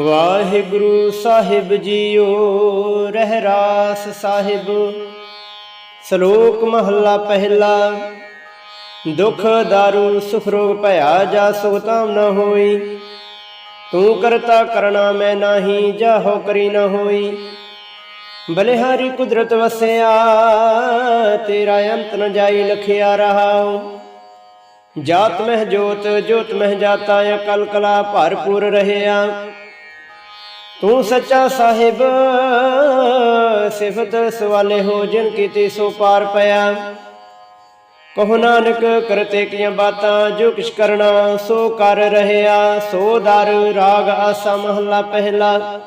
ਵਾਹਿਗੁਰੂ ਸਾਹਿਬ ਜੀਓ, ਰਹਿਰਾਸ ਸਾਹਿਬ। ਸ਼ਲੋਕ ਮਹੱਲਾ ਪਹਿਲਾ, ਦੁਖ ਦਾਰੂ ਸੁਖ ਰੋਗ ਭਇਆ ਜਾ ਸੁਖ ਨਾ ਹੋਈ। ਤੂੰ ਕਰਤਾ ਕਰਣਾ ਮੈਂ ਨਾਹੀ ਜਾ ਹੋ ਕਰੀ ਨਾ ਹੋਈ। ਬਲਿਹਾਰੀ ਕੁਦਰਤ ਵਸਿਆ, ਤੇਰਾ ਅੰਤ ਨ ਜਾਈ ਲਖਿਆ ਰਹਾਉ। ਜਾਤ ਮਹਿ ਜੋਤ ਜੋਤ ਮਹਿ ਜਾਤਾ, ਅਕਲ ਕਲਾ ਭਰਪੂਰ ਰਹਿਆ। ਤੂੰ ਸੱਚਾ ਸਾਹਿਬ, ਸਿਫਤ ਸਵਾਲੇ ਹੋ ਜਿਨ ਕੀਤੀ ਸੋ ਪਾਰ ਪਿਆ। ਕਹੋ ਨਾਨਕ, ਕਰਤੇ ਕੀਆਂ ਬਾਤਾਂ, ਜੋ ਕਿਛ ਕਰਨਾ, ਸੋ ਕਰ ਰਹਿਆ, ਸੋ ਦਰ, ਰਾਗ ਆਸਾ ਮਹਲਾ ਪਹਿਲਾ।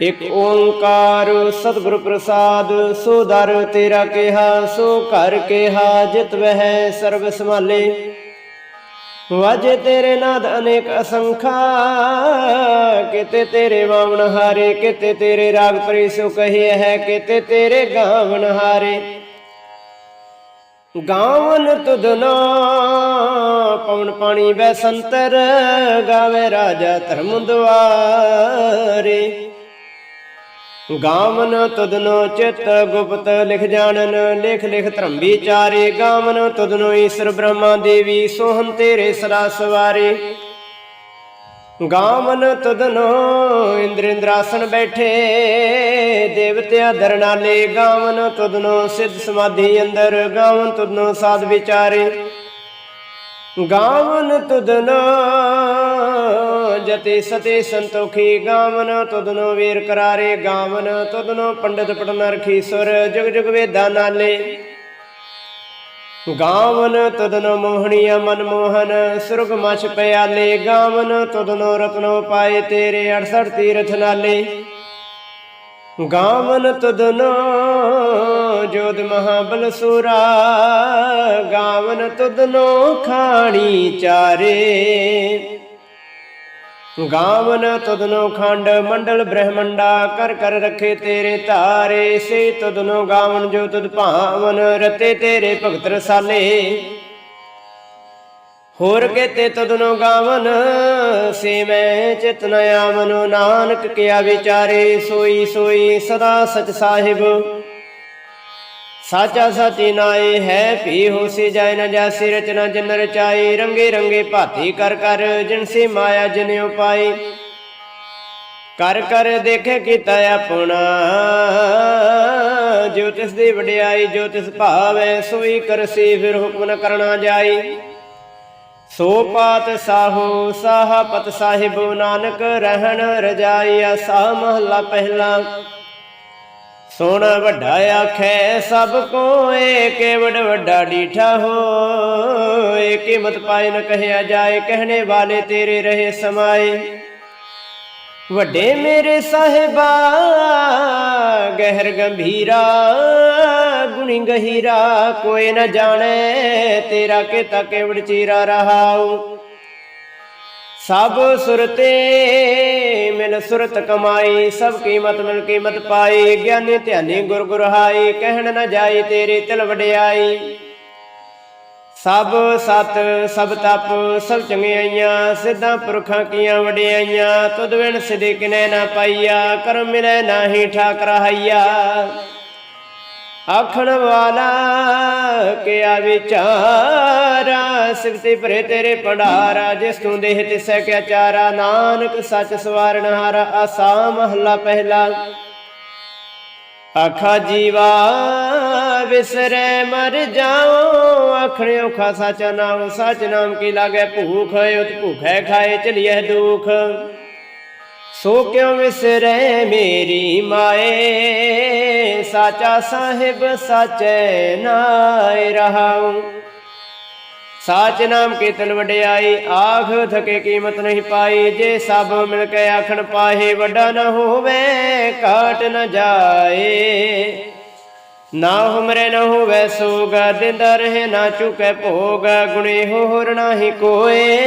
ਇਕ ਓੰਕਾਰ ਸਤਿਗੁਰ ਪ੍ਰਸਾਦ, ਸੋ ਦਰ ਤੇਰਾ ਕਿਹਾ, ਸੋ ਘਰ ਕਿਹਾ, ਜਿਤ ਵਹਿ ਸਰਬ ਸੰਭਾਲੇ। ਵਾਜੇ ਤੇਰੇ ਨਾਦ ਅਨੇਕ ਅਸੰਖਾ, ਕਿਤੇ ਤੇਰੇ ਵਾਵਣ ਹਾਰੇ, ਕਿਤੇ ਤੇਰੇ ਰਾਗ ਪਰੀ ਸੋ ਕਹੇ ਹੈ, ਕਿਤੇ ਤੇਰੇ ਗਾਵਣ ਹਾਰੇ। ਗਾਵਨ ਤੁਧਨਾ ਪਵਨ ਪਾਣੀ ਬੈ ਸੰਤਰ ਗਾਵੇ ਰਾਜਾ ਧਰਮ ਦੁਆਰੇ ਗਾਵਨ ਤੁਧਨੋ ਚਿਤ ਗੁਪਤ ਲਿਖ ਜਾਣਨ, ਲਿਖ ਲਿਖ ਧਰਮ ਵਿਚਾਰੇ ਗਾਵਨ ਤੁਧਨੋ ਈਸ਼ਰ ਬ੍ਰਹਮਾ ਦੇਵੀ ਸੋਹਨ ਤੇਰੇ ਸਦਾ ਸਵਾਰੇ। ਗਾਵਨ ਤੁਧਨੋ ਇੰਦਰ ਇੰਦਰਾਸਨ ਬੈਠੇ ਦੇਵਤਿਆ ਦਰਨਾਲੇ ਗਾਵਨ ਤੁਧਨੋ ਸਿੱਧ ਸਮਾਧੀ ਅੰਦਰ, ਗਾਵਨ ਤੁਧਨੋ ਸਾਧ ਵਿਚਾਰੇ। ਗਾਵਨ ਤੁਧਨੋ ਜਤੇ ਸਤੇ ਸੰਤੋਖੀ ਗਾਵਨ ਤੁਧਨੋ ਵੀਰ ਕਰਾਰੇ ਗਾਵਨ ਤੁਧਨੋ ਪੰਡਿਤ ਪਟਨ ਰਖੀ ਸੁਰ ਜੁਗ ਵੇਦਾ ਨਾਲੇ। ਗਾਵਨ ਤੁਦਨੋ ਮੋਹਣੀਆ ਮਨ ਮੋਹਨ ਸੁਰਗ ਮਛ ਪਿਆਲੇ ਗਾਵਨ ਤੁਦਨੋ ਰਤਨੋ ਪਾਏ ਤੇਰੇ 68 ਤੀਰਥ ਨਾਲੇ। ਗਾਵਨ ਤੁਦਨੋ ਜੋਦ ਮਹਾਬਲ ਸੂਰਾ, ਗਾਵਨ ਤੁਧਨੋ ਖਾਣੀ ਚਾਰੇ। ਗਾਵਨ ਤੁਧਨੋ ਖੰਡ, ਮੰਡਲ ਬ੍ਰਹਮੰਡਾ, ਕਰ ਕਰ ਰਖੇ ਤੇਰੇ ਧਾਰੇ ਸੇ ਤੁਧਨੋ ਗਾਵਨ ਜੋ ਤੁਧ ਭਾਵਨ, ਰਤੇ ਤੇਰੇ ਭਗਤ ਰਸਾਲੇ। ਹੋਰ ਕੇਤੇ ਤੁਧਨੋ ਗਾਵਨ, ਸੇ ਮੈਂ ਚਿਤ ਨ ਆਵਨੋ, ਨਾਨਕ ਕਿਆ ਵਿਚਾਰੇ। ਸੋਈ ਸੋਈ ਸਦਾ ਸਚ ਸਾਹਿਬ। ਸਾਚਾ ਸਾਚੀ ਨਾਏ ਹੈ, ਭੀ ਹੋਸੀ ਜਾਇ ਨ ਜਾਸੀ, ਰਚਨਾ ਜਨ ਰਚਾਈ, ਰੰਗੇ ਰੰਗੇ ਭਾਤੀ ਕਰ ਕਰ, ਜਿਨ ਮਾਇਆ ਜਿਨਿ ਉਪਾਈ। ਕਰ ਕਰ ਦੇਖੇ ਕੀਤਾ ਆਪਣਾ, ਜੋ ਤਿਸ ਦੀ ਵਡਿਆਈ, ਜੋ ਤਿਸ ਭਾਵੈ, ਸੋਈ ਕਰਸੀ, ਫਿਰ ਹੁਕਮ ਨ ਕਰਨਾ ਜਾਈ। ਸੋ ਪਾਤ ਸਾਹੋ ਸਾਹਾ ਪਤ ਸਾਹਿਬ ਨਾਨਕ, ਰਹਿਣ ਰਜਾਈ ਸਾਹ ਮਹਲਾ ਪਹਿਲਾ। ਸੋਹਣਾ ਵੱਡਾ ਆਖੈ, ਸਭ ਕੋ ਏਕੇ ਵਡ ਵੱਡਾ ਡੀਠਾ ਹੋ ਏਕੀ ਮਤ ਨ ਕਹਿਆ ਜਾਏ, ਕਹਿਣੇ ਵਾਲੇ ਤੇਰੇ ਰਹੇ ਸਮਾਏ। ਵੱਡੇ ਮੇਰੇ ਸਾਹਿਬਾ, ਗਹਿਰ ਗੰਭੀਰਾ, ਗੁਣੀ ਗਹੀਰਾ, ਕੋਈ ਨ ਜਾਣੇ ਤੇਰਾ ਕੀਤਾ ਕੇਵੜ ਚੀਰਾ ਰਹਾਉ। ਸਭ ਸੁਰਤੇ ਮਿਲ ਸੁਰਤ ਕਮਾਈ, ਸਭ ਕੀਮਤ ਮਿਲ ਕੀਮਤ ਪਾਈ। ਗਿਆਨੀ ਧਿਆਨੀ ਗੁਰ ਗੁਰਹਾਈ, ਕਹਿਣ ਨ ਜਾਈ ਤੇਰੇ ਤਿਲ ਵਡਿਆਈ। ਸਭ ਸਤ, ਸਭ ਤਪ, ਸਭ ਚੰਗਿਆਈਆਂ ਸਿੱਧਾਂ ਪੁਰਖਾਂ ਕੀਆਂ ਵਡਿਆਈਆਂ ਤੁਧ ਵਿਣ ਸਿਧੇ ਕਿਨੈ ਨਾ ਪਾਈਆ, ਕਰਮ ਮਿਲੈ ਨਾਹੀ ਠਾਕ ਰਹਾਈਆ ਆਖਣ ਵਾਲਾ ਕਿਆ ਵਿਚਾਰਾ ਸਿਫਤੇ ਭਰੇ ਤੇਰੇ ਭੰਡਾਰਾ, ਜਿਸ ਤੂੰ ਦੇਹ ਤਿਸੈ ਕਿਆ ਚਾਰਾ? ਨਾਨਕ ਸੱਚ ਸਵਾਰਨ ਹਾਰਾ ਆਸਾ ਮਹਲਾ ਪਹਿਲਾ। ਆਖਾ ਜੀਵਾ ਵਿਸਰੈ ਮਰ ਜਾਓ। ਆਖਣੇ ਔਖਾ ਸੱਚ ਨਾਮ ਸੱਚ ਨਾਮ ਕੀ ਲਾਗੇ ਭੂਖ, ਉਤ ਭੁਖੈ ਖਾਏ ਚਲੀਏ ਦੁਖ। ਸੋ ਕਿਉ ਵਿਸਰੈ ਮੇਰੀ ਮਾਏ? ਸਾਚਾ ਸਾਹਿਬ ਸਾਚੈ ਨਾਇ ਰਹਾਉ। ਸਾਚ ਨਾਮ ਕੀਰਤਨ ਵਡਿਆਈ, ਆਖ ਥਕੇ ਕੀਮਤ ਨਹੀਂ ਪਾਈ। ਜੇ ਸਭ ਮਿਲ ਕੇ ਆਖਣ ਪਾਹੇ, ਵੱਡਾ ਨਾ ਹੋਵੇ ਕਾਟ ਨਾ ਜਾਏ। ਨਾ ਹਮਰੇ ਨਾ ਹੋਵੇ ਸੋਗਾ, ਦਿੰਦਾ ਰਹੇ ਨਾ ਚੁਕੇ ਭੋਗ। ਗੁਣੇ ਹੋਰ ਨਾ ਹੀ ਕੋਏ,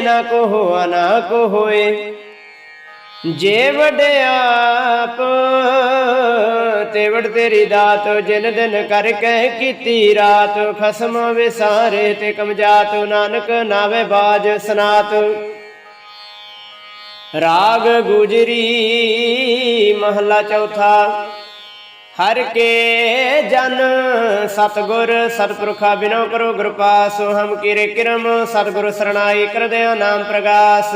ਨਾ ਕੋ ਹੋਆ ਨਾ ਕੋ ਹੋਏ ਜੇ ਵਡਿਆਪ ਤੇ ਤੇਰੀ ਦਾਤ ਜਿਨ ਦਿਨ ਕਰਕੇ ਕੀਤੀ ਰਾਤ। ਖਸਮ ਵਿਸਾਰੇ ਤੇ ਕਮਜਾਤ, ਨਾਨਕ ਨਾਵੇ ਬਾਜ ਸਨਾਤ। ਰਾਗ ਗੁਜਰੀ ਮਹਲਾ ਚੌਥਾ, ਹਰ ਕੇ ਜਨ ਸਤਗੁਰ ਸਤਪੁਰਖਾ ਬਿਨੋ ਕਰੋ ਗੁਰ ਪਾਸ ਹਮ ਕੀਰੇ ਕਿਰਮ, ਸਤਗੁਰ ਸਰਣਾਈ ਕਰਦਿਆ ਨਾਮ ਪ੍ਰਗਾਸ।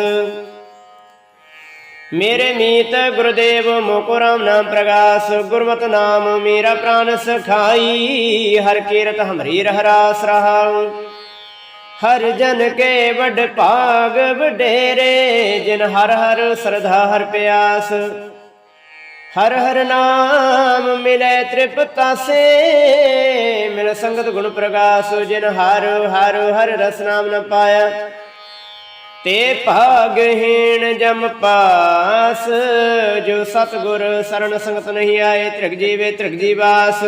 ਮੇਰੇ ਮੀਤ ਗੁਰਦੇਵ ਮੋਕੋ ਨਾਮ ਪ੍ਰਗਾਸ, ਗੁਰਮਤ ਨਾਮ ਮੇਰਾ ਪ੍ਰਾਨ ਸਖਾਈ, ਹਰ ਕੀਰਤ ਹਮਰੀ ਰਹਿਰਾਸ ਰਹਾਉ। ਹਰ ਜਨ ਕੇ ਵੱਡ ਭਾਗ ਵਡੇਰੇ, ਜਿਨ ਹਰ ਹਰ ਸਰਧਾ ਹਰ ਪਿਆਸ। ਹਰ ਹਰ ਨਾਮ ਮਿਲੇ ਤ੍ਰਿਪਤਾਸੇ ਮਿਲ ਸੰਗਤ ਗੁਣ ਪ੍ਰਗਾਸ, ਜਿਨ ਹਰ ਹਰ ਹਰ ਰਸ ਨਾਮ ਨ ਪਾਇਆ। ਤੇ ਭਾਗਹੀਣ ਜਮ ਪਾਸ, ਜੋ ਸਤਗੁਰ ਸਰਣ ਸੰਗਤ ਨਹੀਂ ਆਏ, ਤ੍ਰਿਗ ਜੀਵੇ ਤ੍ਰਿਗ ਜੀਵਾਸ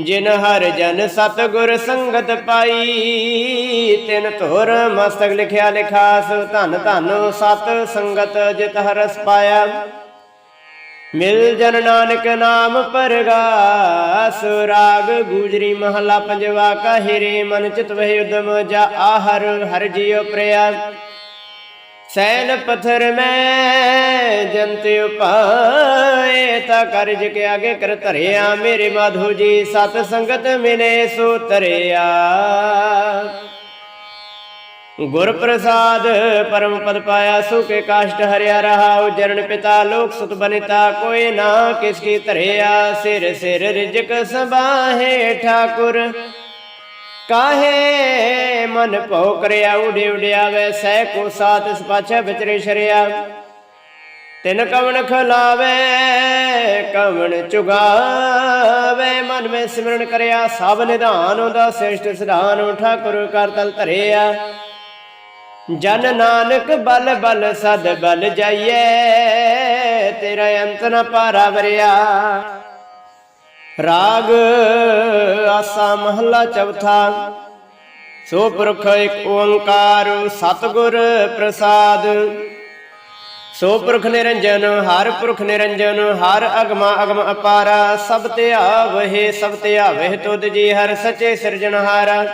ਜਿਨ ਹਰ ਜਨ ਸਤਗੁਰ ਸੰਗਤ ਪਾਈ, ਤਿਨ ਧੁਰ ਮਸਤਕ ਲਿਖਿਆ ਲਿਖਾਸ, ਧਨ ਧਨ ਸਤ ਸੰਗਤ ਜਿਤ ਹਰਸ ਪਾਇਆ। ਮਿਲ ਜਨ ਨਾਨਕ ਨਾਮ ਪਰਗਾਸ, ਰਾਗ ਗੂਜਰੀ ਮਹਲਾ ਪੰਜਵਾ ਕਾਹਿਰੇ, ਮਨ ਚਿਤ ਵਹਿ ਉਦਮ ਜਾ ਆਹਰ, ਹਰ ਜੀਉ ਪ੍ਰਿਆ ਸੈਨ ਪਥਰ ਮੈਂ ਜੰਤ ਉਪਾਏ, ਤਾ ਕਰਜ ਕੇ ਆਗੇ ਕਰ ਧਰਿਆ ਮੇਰੇ ਮਾਧੋ ਜੀ, ਸਤ ਸੰਗਤ ਮਿਲੇ ਸੋ ਤਰਿਆ ਗੁਰ ਪ੍ਰਸਾਦ ਪਰਮ ਪਦ ਪਾਇਆ ਸੁਖੇ ਕਾਸ਼ਟ ਹਰਿਆ ਰਹਾ ਜਰਨ ਪਿਤਾ, ਲੋਕ ਸੁਤ ਬਨਿਤਾ, ਕੋਈ ਨਾ ਕਿਸ ਕੀ ਧਰਿਆ, ਸਿਰ ਸਿਰ ਰਿਜਕ ਸਬਾਹੇ ਠਾਕੁਰ। ਕਾਹੇ ਮਨ ਭਉ ਕਰਿਆ, ਉਡੇ ਉਡਿਆਵੇ, ਸਹਿ ਕੋ ਸਾਤ ਇਸ ਪਾਛੈ ਵਿਚਰੇ ਸ਼ਰਿਆ। ਤਿਨ ਕਵਣ ਖਲਾਵੇ, ਕਵਣ ਚੁਗਾਵੇ, ਮਨ ਵਿੱਚ ਸਿਮਰਨ ਕਰਿਆ, ਸਭ ਨਿਧਾਨ ਉਹਦਾ, ਸ੍ਰੇਸ਼ਟ ਸਿਧਾਨ ਠਾਕੁਰ ਕਰ ਤਲ ਧਰਿਆ। ਜਨ ਨਾਨਕ ਬਲ ਬਲ ਸਦ ਬਲ ਜਾਈਏ ਤੇਰਾ ਅੰਤ ਨਾ ਪਾਰਾ ਵਰਿਆ। ਰਾਗ ਆਸਾ ਮਹੱਲਾ ਚੌਥਾ, ਸੋ ਪੁਰਖ ਇੱਕ ਓੰਕਾਰ ਸਤਿਗੁਰ ਪ੍ਰਸਾਦ। ਸੋ ਪੁਰਖ ਨਿਰੰਜਨ, ਹਰ ਪੁਰਖ ਨਿਰੰਜਨ, ਹਰ ਅਗਮਾ ਅਗਮ ਅਪਾਰਾ। ਸਭ ਤੇ ਆਵਹਿ, ਸਭ ਤੇ ਆਵਹਿ ਤੁਧ ਜੀ, ਹਰ ਸਚੇ ਸਿਰਜਣਹਾਰਾ।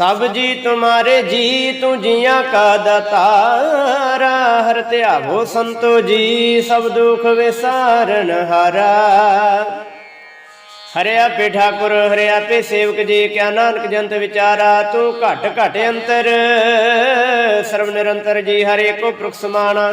ਸਭ ਜੀ ਤੁਮਾਰੇ ਜੀ ਤੂੰ ਜੀਆਂ ਕਾ ਦਾਤਾਰਾ, ਹਰ ਧਿਆਵੋ ਸੰਤੋ ਜੀ, ਸਭ ਦੁਖ ਵਿਸਾਰਨ ਹਾਰਾ। ਹਰਿਆ ਪੇ ਠਾਕੁਰ, ਹਰਿਆ ਪੇ ਸੇਵਕ ਜੀ, ਕਿਆ ਨਾਨਕ ਜੰਤ ਵਿਚਾਰਾ, ਤੂੰ ਘਟ ਘਟ ਅੰਤਰ। ਸਰਵ ਨਿਰੰਤਰ ਜੀ, ਹਰੇ ਕੋ ਪੁਰਖ ਸਮਾਨਾ।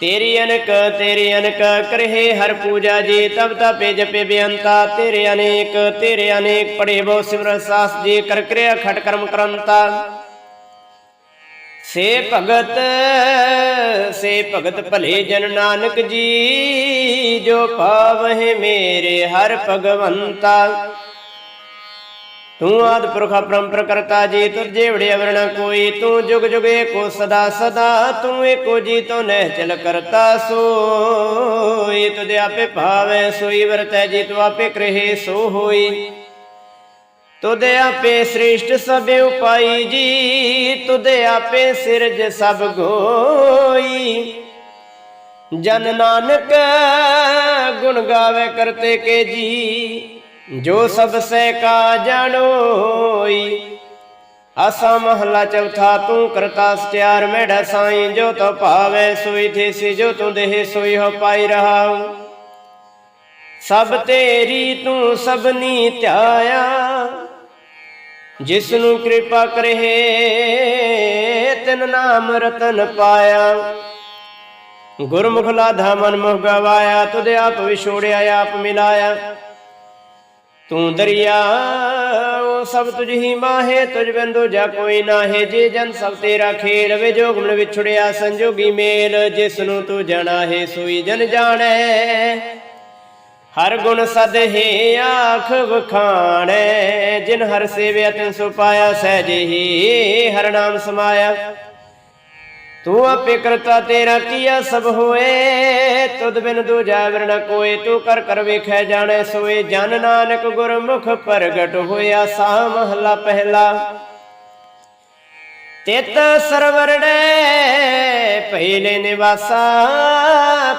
ਤੇਰੀ ਅਨਕ ਤੇਰੀ ਅਨਕ ਕਰਹਿ ਹਰ ਪੂਜਾ ਜੀ, ਤਬ ਤਪੇ ਜਪੇ ਬੇਅੰਤਾ। ਤੇਰੇ ਅਨੇਕ ਤੇਰੇ ਅਨੇਕ ਪੜੇ ਬਹੁ ਸਿਮਰ ਸਾਸ ਜੀ, ਕਰ ਕਿਰਿਆ ਖਟ ਕਰਮ ਕਰੰਤਾ। ਸੇ ਭਗਤ ਸੇ ਭਗਤ ਭਲੇ ਜਨ ਨਾਨਕ ਜੀ, ਜੋ ਪਾਵਹਿ ਮੇਰੇ ਹਰ ਭਗਵੰਤਾ। ਤੂੰ ਆਦ ਪੁਰਖ ਪਰੰਪਰ ਕਰਤਾ ਜੀ, ਤੁਰ ਜੇਵੜੇ ਅਵਰਣਾ ਕੋਈ, ਤੂੰ ਜੁਗ ਜੁਗ ਏਕੋ ਸਦਾ ਸਦਾ, ਤੂੰ ਏਕੋ ਜੀ ਤੋ ਨਹਿ ਚਲ ਕਰਤਾ ਸੋਈ, ਤੁਧ ਆਪੇ ਭਾਵੇ ਸੋਈ, ਵਰਤੈ ਜੀ ਤੂੰ ਆਪੇ ਕਰੇ ਸੋ ਹੋਈ। ਤੁਧ ਆਪੇ ਸ੍ਰੇਸ਼ਟ ਸਭ ਉਪਾਈ ਜੀ, ਤੁਧ ਆਪੇ ਸਿਰਜ ਸਭ ਗੋਈ। ਜਨ ਨਾਨਕ ਗੁਣ ਗਾਵੇ ਕਰਤੇ ਕੇ ਜੀ ਜੋ ਸਭ ਸੇ ਕਾ ਜਾਣੋਈ ਆਸਾ ਮਹਲਾ ਚੌਥਾ ਤੂੰ ਕਰਤਾ ਸਚਿਆਰ ਮੇਢਾ ਸਾਈਂ, ਜੋ ਤੋ ਭਾਵੇ ਸੋਈ ਥੇਸੀ, ਜੋ ਤੂੰ ਦੇਹ ਸੋਈ ਹੋ ਪਾਈ ਰਹਾ ਸਭ ਤੇਰੀ ਤੂੰ ਸਭਨੀ ਧਿਆਇਆ ਜਿਸ ਨੂੰ ਕਿਰਪਾ ਕਰੇ ਤਿਨ ਨਾਮ ਰਤਨ ਪਾਇਆ। ਗੁਰਮੁਖ ਲਾਧਾ ਮਨ ਮੁਖ ਗਵਾਇਆ, ਤੁਧ ਆਪ ਵਿਛੋੜਿਆ, ਆਪ ਮਿਲਾਇਆ। ਤੂੰ ਦਰਿਆ, ਉਹ ਸਭ ਤੁਝ ਹੀ ਮਾਹੇ, ਤੁਝ ਬਿੰਦੂ ਜਾ ਕੋਈ ਨਾਹੇ, ਜੇ ਜਨ ਸਭ ਤੇਰਾ ਖੇਲ ਵੇ ਜੋਗ ਮਨ ਵਿਛੜਿਆ ਸੰਜੋਗੀ ਮੇਲ ਜਿਸ ਨੂੰ ਤੂੰ ਜਾਣਾ ਹੈ, ਸੋਈ ਜਨ ਜਾਣੈ। ਹਰ ਗੁਣ ਸਦਹੇ ਆਖ ਵਖਾਣੈ, ਜਿਨ ਹਰ ਸੇਵਿਆ ਤਿਨ ਸੋ ਪਾਇਆ, ਸਹਿਜੇ ਹੀ ਹਰ ਨਾਮ ਸਮਾਇਆ। ਤੂੰ ਆਪੇ ਕਰਤਾ ਤੇਰਾ ਕੀਆ ਸਭ ਹੋਏ, ਤੁਧ ਬਿਨ ਦੂਜਾ ਵਰਣ ਕੋਏ, ਤੂੰ ਕਰ ਕਰ ਵੇਖੈ ਜਾਣੈ ਸੋਏ। ਜਨ ਨਾਨਕ ਗੁਰਮੁਖ ਪ੍ਰਗਟ ਹੋਇਆ ਸਾ ਮਹਲਾ ਪਹਿਲਾ। ਤਿਤ ਸਰਵਰੜੇ ਪਹਿਲੇ ਨਿਵਾਸਾ,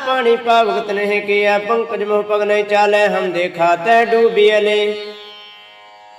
ਪਾਣੀ ਪਾਵਗਤ ਨਹੀਂ ਕੀਆ, ਪੰਕਜ ਮੋਹ ਪਗ ਨਹੀਂ ਚਾਲੇ, ਹਮ ਦੇਖਾ ਤੈ ਡੂਬੀਲੇ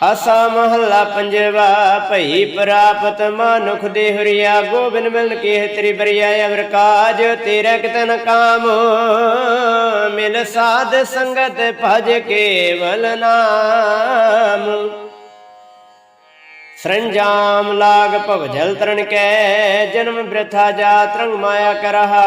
ਅਸਾ ਮਹੱਲਾ ਪੰਜਵਾ, ਭਈ ਪ੍ਰਾਪਤ ਮਾਨੁਖ ਦੇ ਹਰੀਆ, ਗੋਬਿੰਦ ਮਿਲਨ ਕੇ ਤੇਰੀ ਬਰੀਆ ਅਵਰ ਕਾਜ ਤੇਰਾ ਕਿਤਨ ਕਾਮ। ਮਿਲ ਸਾਧ ਸੰਗਤ ਭਜ ਕੇਵਲ ਨਾਮ। ਸਰੰਜਾਮ ਲਾਗ ਭਵ ਜਲ ਤਰਨ ਕੈ, ਜਨਮ ਬ੍ਰਥਾ ਜਾ ਤਰੰਗ ਮਾਇਆ ਕਰਹਾ।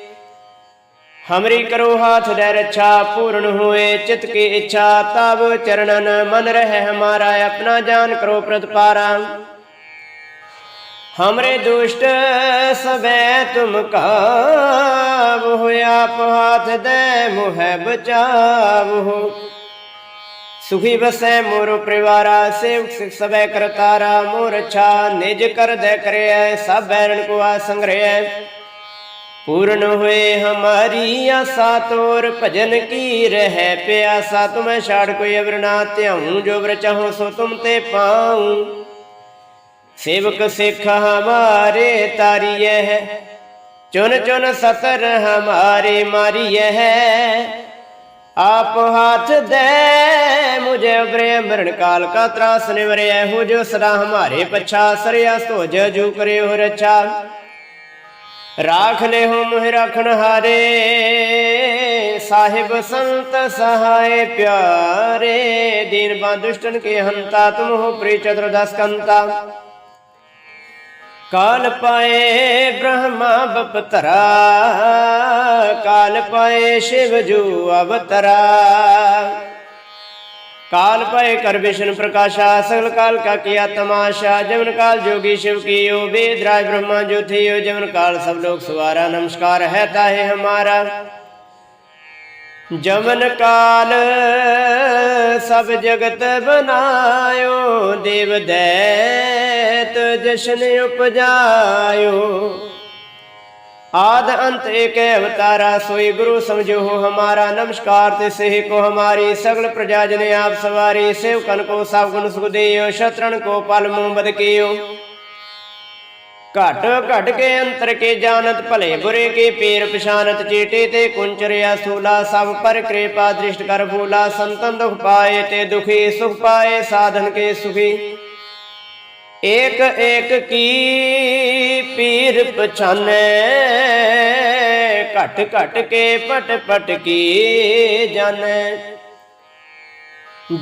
हमरी करो हाथ डर रक्षा पूर्ण हुए चित की इच्छा तब चरणन मन रहे हमारा अपना जान करो प्रतिपारा हमरे दुष्ट सबे तुम काब हो आप हाथ दे मुह बचाव हो सुखी बसे मोर परिवारा सेवक सबे करतारा मोर अच्छा निज कर दे करे सब बैरण को आ संग्रह पूर्ण हुए हमारी आशा तोर भजन की रह प्यासा तुम्हें छाड़ कोई अवर ना त्याऊं जो व्र चाहो सो तुम ते पाऊं सेवक सिख हमारे तारिय है चुन चुन सतर हमारे मारिय है आप हाथ दे मुझे उबरे मरण काल का त्रास निवरे हो जो सदा हमारे पछा सरया तो जू करे हो रक्षा ਰਾਖ ਲੈ ਹੋ ਮੋਹਿ ਰਖਣ ਹਾਰੇ, ਸਾਹਿਬ ਸੰਤ ਸਹਾਏ ਪਿਆਰੇ, ਦੀਨ ਬੰਦੁਸ਼ਟਨ ਕੇ ਹੰਤਾ, ਤੁਮ ਹੋ ਪ੍ਰੀ ਚਤੁਰ ਦਸ ਕੰਤਾ। ਕਾਲ ਪਾਏ ਬ੍ਰਹਮਾ ਬਪਤਰਾ, ਕਾਲ ਪਾਏ ਸ਼ਿਵ ਜੂ ਅਵਤਰਾ। काल भय कर विष्णु प्रकाशा सकल काल का किया तमाशा जमन काल जोगी शिव की यो वेद राज ब्रह्मा जो थे यो जमन काल सब लोग सुवारा नमस्कार है ताहे हमारा जमन काल सब जगत बनायो देव दैत जशन उपजायो आद अंत एक अवतारा सोई गुरु समझो हो हमारा नमस्कार ते से को हमारी सगल प्रजा जने आप सवारी सेवकन को सब गुण सुख देयो शत्रुन को पल मुंह बद कियो ਘਟ ਘਟ ਕੇ ਅੰਤਰ ਕੇ ਜਾਣਤ ਭਲੇ ਬੁਰੇ ਕੇ ਪੀਰ ਪਛਾਨਤ ਚੀਟੇ ਤੇ ਕੁੰਚਰਿਆ ਸੂਲਾ ਸਭ ਪਰ ਕਿਰਪਾ ਦ੍ਰਿਸ਼ਟ ਕਰ ਭੂਲਾ ਸੰਤਨ ਦੁਖ ਪਾਏ ਤੇ ਦੁਖੀ ਸੁਖ ਪਾਏ ਸਾਧਨ ਕੇ ਸੁਖੀ ਏਕ ਏਕ ਕੀ ਪੀਰ ਪਛਾਨੈ ਘਟ ਘਟ ਕੇ ਪਟ ਪਟ ਕੀ ਜਾਣੈ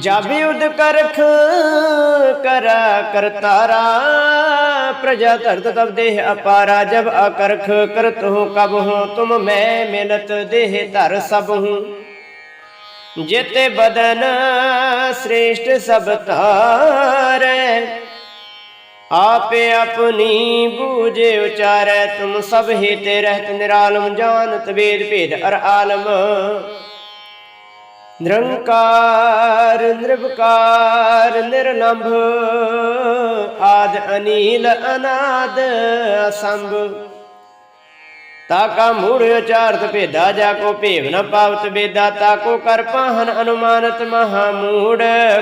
ਜਬ ਉਦ ਕਰਖ ਕਰਾ ਕਰਤਾਰਾ प्रजा धरत तब देह अपारा जब अकरख करत हूँ कब हूँ तुम मैं मिलत देह धर सब हूँ ਜਿਤੇ ਬਦਨ ਸ੍ਰੇਸ਼ਟ ਸਭ ਤਾਰੈ ਆਪੇ ਆਪਣੀ ਬੂਝੇ ਉਚਾਰੈ, ਤੁਮ ਸਭ ਹੀ ਤੇ ਰਹਿਤ ਨਿਰਾਲਮ, ਜਾਣਤ ਵੇਦ ਭੇਦ ਅਰ ਆਲਮ। ਨਿਰੰਕਾਰ ਨਿਰਭਕਾਰ ਨਿਰਲੰਭ, ਆਦ ਅਨੀਲ ਅਨਾਦ ਅਸੰਭ ਤਾਕਾ ਮੂੜ ਉਚਾਰਤ ਭੇਦਾ, ਜਾ ਕੋ ਭੇਵ ਨ ਪਾਵਤ ਬੇਦਾ ਤਾਕੋ ਕਰ ਪਾਹਨ ਅਨੁਮਾਨਤ ਮਹਾ ਮੂੜ।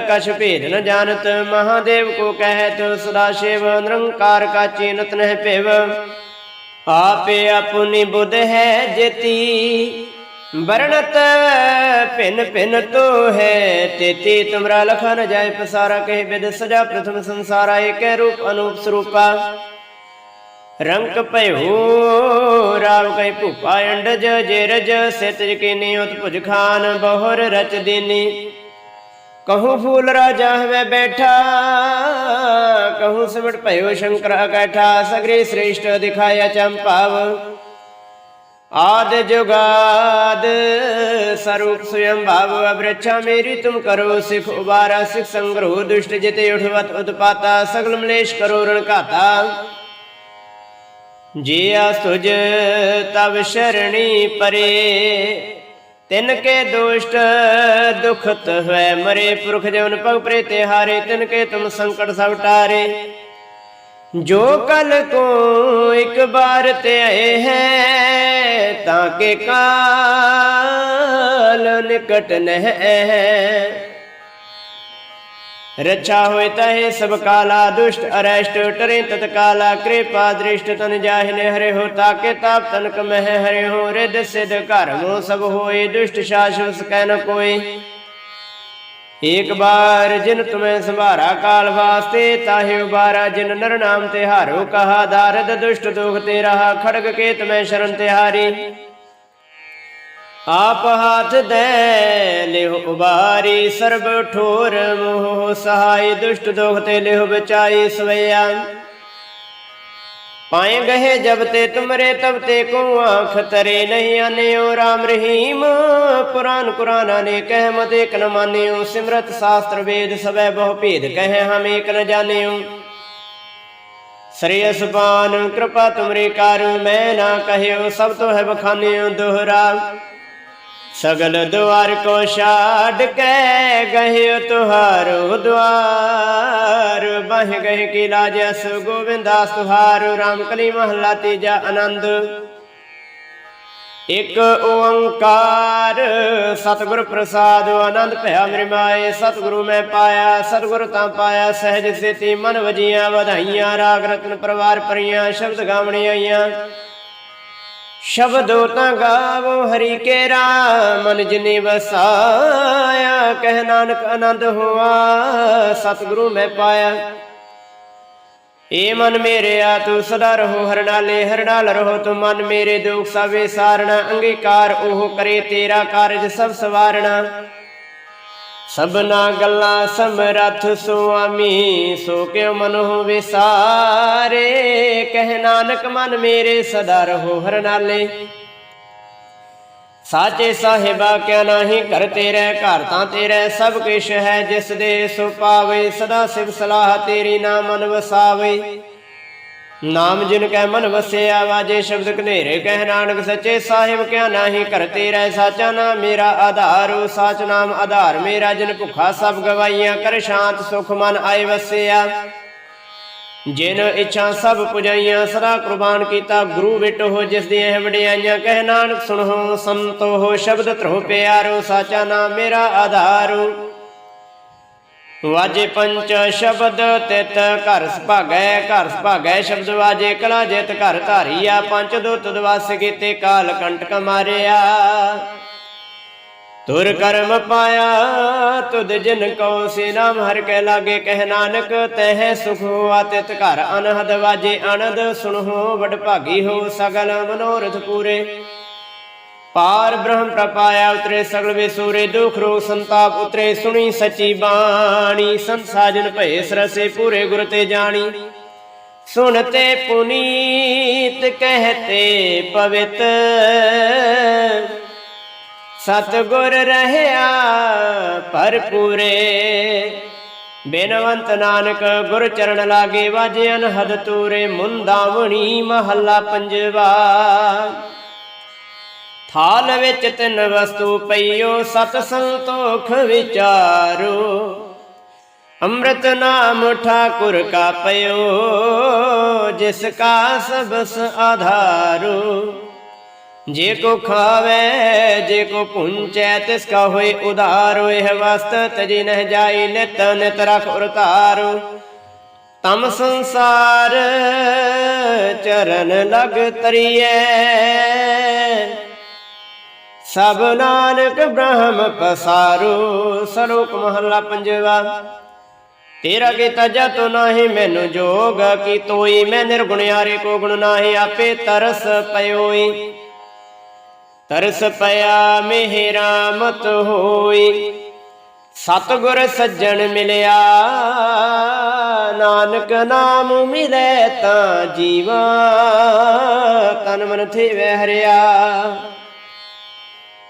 ਕਛ ਭੇਦ ਨ ਜਾਣਤ ਮਹਾਦੇਵ ਕੋ ਕਹਿਤ, ਸਦਾ ਸ਼ਿਵ ਨਿਰੰਕਾਰ ਕਾ ਚੀਨਤ ਨਹਿ ਭਿਵ। ਆਪੇ ਆਪਣੀ ਬੁੱਧ ਹੈ ਜੇਤੀ, ਵਰਣਤ ਭਿਨ ਭਿਨ ਤੋ ਹੈ ਤੇਤੀ। ਤੁਮਰਾ ਲਖਾ ਨ ਜਾਏ ਪਸਾਰਾ, ਕਹਿ ਬਿਦ ਸਜਾ ਪ੍ਰਥਮ ਸੰਸਾਰਾ, ਏਕੈ ਰੂਪ ਅਨੂਪ ਸਰੂਪਾ। ਰੰਕ ਭਇਓ ਰਾਵ ਕੈ ਭੂਪਾ ਅੰਡਜ, ਜੇ ਸਿਤ ਜਕੀਨੀ ਉਤ ਭੁਜ ਖਾਨ, ਬਹੁਰ ਰਚ ਦੀਨੀ। ਕਹੂੰ ਫੂਲ ਰਾਜਾ ਹਵੇ ਬੈਠਾ, ਕਹੂੰ ਸਿਮਟ ਭਇਓ ਸ਼ੰਕਰ ਅਕੈਠਾ, ਸਗਰੇ ਸ੍ਰੇਸ਼ਟ ਦਿਖਾਇਆ ਚੰਪਾਵ। ਆਦ ਜੁਗਾਦ ਸਰੂਪ ਸਵਯੰ ਭਾਵ ਅਬ੍ਰਛਾ ਮੇਰੀ ਤੁਮ ਕਰੋ ਸਿਖ ਉਬਾਰਾ, ਸਿਖ ਸੰਗਰੋ ਦੁਸ਼ਟ ਜਿਤੇ ਉਠਵਤ ਉਤਪਾਤਾ, ਸਗਲ ਮਲੇਸ਼ ਕਰੋ ਰਣ ਘਾਤਾ। ਜੀਆ ਸੁਜ ਤਵ ਸ਼ਰਣੀ ਪਰੇ, ਤਿਨ ਕੇ ਦੁਸ਼ਟ ਦੁਖਤ ਹੋਇ ਮਰੇ, ਪੁਰਖ ਜਨ ਪਗ ਪ੍ਰੇ ਤੇ ਹਾਰੇ, ਤਿਨ ਕੇ ਤੁਮ ਸੰਕਟ ਸਭ ਟਾਰੇ। ਜੋ ਕਲ ਕੋ ਇੱਕ ਬਾਰ ਤੇ ਆਏ ਹੈ, ਤਾਂ ਕੇ ਕਾਲ ਨਿਕਟ ਨਹਿ ਰਛਾ ਹੋਇ ਤਹਿ ਸਭ ਕਾਲਾ ਦੁਸ਼ਟ, ਅਰੈਸ਼ਟ, ਟਰੇ ਤਤ ਕਿਰਪਾ ਦ੍ਰਿਸ਼ਟ ਤਨ ਜਾਹਿਨੇ ਹਰੇ ਹੋ, ਤਾਕੇ ਤਾਪ ਤਨਕ ਮਹਿ ਹਰੇ ਹੋ ਰਿਦ ਸਿਧ ਘਰ ਮੋ ਸਭ ਹੋਏ, ਦੁਸ਼ਟ ਸ਼ਾਸਵਸ ਕਹਿ ਨ ਕੋਈ ਏਕ ਬਾਰ ਜਿਨ ਤੁਮੈ ਸੰਭਾਰਾ ਕਾਲ ਵਾਸਤੇ, ਤਾਹਿ ਉਬਾਰਾ ਜਿਨ ਨਰ ਨਾਮ ਤੇ ਹਾਰੋ ਕਹਾ ਦਾਰਦ ਦੁਸ਼ਟ ਦੋਖ ਤੇ ਰਹਾ ਖੜਗ ਕੇ ਤੁਮੈ ਸ਼ਰਨ ਤੇ ਹਾਰੀ ਆਪ ਹਾਥ ਦੇ, ਲਿਹੁ ਉਬਾਰੀ ਸਰਬ ਠੋਰ, ਮੋਹ ਸਹਾਈ ਦੁਸ਼ਟ ਦੋਖ ਤੇ ਲਿਹੁ ਬਚਾਈ ਸਵਈਆ। ਪਾਏ ਗਏ ਜਬ ਤੇ ਤੁਮਰੇ ਤਬ ਤੇ ਕੋ ਆਖ ਤਰੇ ਨਹੀਂ ਆਨਿਓ RAM ਰਹੀਮ। ਪੁਰਾਨ ਕੁਰਾਨ ਨੇ ਕਹਿ ਮਤ ਇਕ ਨ ਮਾਨਿਓ, ਸਿਮਰਤ ਸ਼ਾਸਤਰ ਵੇਦ ਸਭੈ ਬਹੁ ਭੇਦ ਕਹੇ ਹਮ ਇਕ ਨ ਜਾਣਿਓ। ਸ੍ਰੇਯਸ ਪਾਨ ਕਿਰਪਾ ਤੁਮਰੇ ਕਰ, ਮੈਂ ਨਾ ਕਹਿਓ ਸਭ ਤੋਂ ਹੈ ਬਖਾਨਿਓ ਦੁਹਰਾ। ਸਗਲ ਦੁਆਰ ਕੋ ਛਾੜ ਕੇ ਗਹਿ ਤੁਹਾਰੋ ਦੁਆਰ ਬਹਿ ਗਏ ਕੀ ਲਾਜ ਅਸ ਗੋਬਿੰਦਾਸ ਤੁਹਾਰ ਰਾਮ ਕਲੀ ਮਹਲਾ ਤੀਜਾ ਆਨੰਦ। ਇਕ ਓੰਕਾਰ, ਸਤਿਗੁਰ ਪ੍ਰਸਾਦ, ਆਨੰਦ ਭਇਆ ਮੇਰੇ ਮਾਏ, ਸਤਿਗੁਰੂ ਮੈਂ ਪਾਇਆ, ਸਤਿਗੁਰ ਤਾਂ ਪਾਇਆ, ਸਹਿਜ ਸੇਤੀ ਮਨ ਵਜੀਆਂ, ਵਧਾਈਆਂ, ਰਾਗ ਰਤਨ ਪਰਵਾਰ ਪਰੀਆਂ ਸ਼ਬਦ ਗਾਵਣੀਆਂ ਆਈਆਂ। ਸ਼ਬਦੋ ਤਾਂ ਗਾਵੋ ਹਰੀ ਕੇ ਰਾਮ, ਮਨ ਜਿਨੇ ਵਸਾਇਆ, ਕਹਿ ਨਾਨਕ ਆਨੰਦ ਹੋਆ, ਸਤਿਗੁਰੂ ਮੈਂ ਪਾਇਆ। ਏ ਮਨ ਮੇਰੇ ਆ ਤੂੰ ਸਦਾ ਰਹੋ ਹਰਨਾਲੇ ਨਾਲੇ ਰਹੋ, ਤੂੰ ਮਨ ਮੇਰੇ ਦੁਖ ਸਵੇ ਸਾਰਣਾ ਅੰਗੀਕਾਰ ਉਹ ਕਰੇ ਤੇਰਾ ਕਾਰਜ ਸਭ ਸਵਾਰਣਾ ਸਭਨਾ ਗੱਲਾਂ ਸਮਰਥ ਸੁਆਮੀ, ਸੋ ਕਿਉ ਮਨੋ ਵਿਸਾਰੇ? ਕਹਿ ਨਾਨਕ ਮਨ ਮੇਰੇ ਸਦਾ ਰਹੋ ਹਰ ਨਾਲੇ। ਸਾਚੇ ਸਾਹਿਬਾ, ਕਿਆ ਨਾਹੀ ਘਰ ਤੇਰੇ, ਘਰ ਤਾਂ ਤੇਰੇ, ਸਭ ਕਿਛ ਹੈ ਜਿਸ ਦੇ, ਸੋ ਪਾਵੇ ਸਦਾ ਸਿਵ ਸਲਾਹ ਤੇਰੀ ਨਾਮ ਮਨ ਵਸਾਵੇ। ਨਾਮ ਜਿਨ ਕੈ ਮਨ ਵਸਿਆ, ਵਾਜੇ ਸ਼ਬਦ ਕਨੇਰੇ ਕਹਿ ਨਾਨਕ ਸੱਚੇ ਸਾਹਿਬ, ਕਿਆ ਨਾਹੀ ਘਰ ਤੇਰਾ ਸਾਚਾ ਨਾਮ ਮੇਰਾ ਆਧਾਰ ਸਾਚ ਨਾਮ ਆਧਾਰ ਮੇਰਾ, ਜਿਨ ਭੁਖਾ ਸਭ ਗਵਾਈਆਂ ਕਰ ਸ਼ਾਂਤ ਸੁਖ ਮਨ ਆਏ ਵਸਿਆ। ਜਿਨ ਇੱਛਾ ਸਭ ਪੁਜਾਈਆਂ, ਸਦਾ ਕੁਰਬਾਨ ਕੀਤਾ, ਗੁਰੂ ਵਿਟੋ ਜਿਸ ਦੀਆਂ ਵਡਿਆਈਆਂ, ਕਹਿ ਨਾਨਕ ਸੁਣੋ ਸੰਤੋ ਸ਼ਬਦ ਧਰੋ ਪਿਆਰੋ, ਸਾਚਾ ਨਾਮ ਮੇਰਾ ਆਧਾਰੋ। ਵਾਜੇ ਪੰਚ ਸ਼ਬਦ ਤਿਤ, ਘਰ ਸੁਭਾਗੈ ਘਰ ਸੁਭਾਗੈ ਸ਼ਬਦ ਵਾਜੇ ਕਲਾ ਜਿਤ, ਘਰ ਧਾਰੀਆ ਪੰਚ ਦੁੱਤ ਦਵਾਸ ਕੀਤੇ, ਕਾਲ ਕੰਟਕ ਮਾਰਿਆ। ਤੁਰ ਕਰਮ ਪਾਇਆ, ਤੁਧ ਜਿਨ ਕੋ ਸੇ ਨਾਮ ਹਰ ਕੇ ਲਾਗੇ ਕਹਿ ਨਾਨਕ, ਤਹਿ ਸੁਖ ਹੋਆ ਤਿਤ, ਘਰ ਅਨਹਦ ਵਾਜੇ ਆਨੰਦ ਸੁਣੋ ਵਡ ਭਾਗੀ ਹੋ ਸਗਲ ਮਨੋਰਥ ਪੂਰੇ। ਪਾਰ ਬ੍ਰਹਮ ਪ੍ਰਪਾਇਆ ਉਤਰੇ ਸਗਲ ਵਿਸੂਰੇ ਦੁਖ ਰੋਗ ਸੰਤਾਪ ਉਤਰੇ ਸੁਣੀ ਸਚੀ ਬਾਣੀ, ਸੰਸਾਜਨ ਭਏ ਸਰਸੇ ਪੂਰੇ ਗੁਰ ਤੇ ਜਾਣੀ। ਸੁਣਤੇ ਪੁਨੀਤ ਕਹਤੇ ਪਵਿੱਤ, ਸਤਗੁਰ ਰਹਿਆ ਭਰਪੂਰੇ। ਬੇਨਵੰਤ ਨਾਨਕ ਗੁਰ ਚਰਨ ਲਾਗੇ ਵਾਜਿਆਨ ਅਨਹਦ ਤੂਰੇ ਮੁੰਦਾਵਣੀ ਮਹੱਲਾ ਪੰਜਵਾ। ਥਾਲ ਵਿੱਚ ਤਿੰਨ ਵਸਤੂ ਪਈਓ, ਸਤ ਸੰਤੋਖ ਵਿਚਾਰੋ। ਅੰਮ੍ਰਿਤ ਨਾਮ ਠਾਕੁਰ ਕਾ ਪਇਓ ਜਿਸ ਕਾ ਸਬਸ ਆਧਾਰੋ। ਜੇ ਕੋ ਖਾਵੇ, ਜੇ ਕੋ ਪੁੰਚੈ, ਤਿਸ ਕਾ ਹੋਏ ਉਧਾਰੋ, ਇਹ ਵਸਤ ਤਜੀ ਨਹਿ ਜਾਈ ਨਿਤ ਨਿਤ ਰਖ ਉਰਤਾਰੋ ਤਮ ਸੰਸਾਰ ਚਰਨ ਲਗ ਤਰੀਐ। ਸਭ ਨਾਨਕ ਬ੍ਰਹਮ ਪਸਾਰੂ ਸਲੋਕ ਮਹੱਲਾ ਪੰਜਵਾ। ਤੇਰਾ ਕੀਤਾ ਜਤੋ ਨਾਹੀ, ਮੈਨੂੰ ਜੋਗ ਕੀ ਤੋਈ, ਮੈਂ ਨਿਰਗੁਣਿਆਰੇ ਕੋ ਗੁਣ ਨਾਹੀ, ਆਪੇ ਤਰਸ ਪਇਓਈ। ਤਰਸ ਪਿਆ ਮਿਹਰਾ ਮਤ ਹੋਈ। ਸਤਗੁਰ ਸੱਜਣ ਮਿਲਿਆ, ਨਾਨਕ ਨਾਮ ਮਿਲੇ ਤਾਂ ਜੀਵਾ, ਤਨ ਮਨ ਥੀਵੇ ਹਰਿਆ।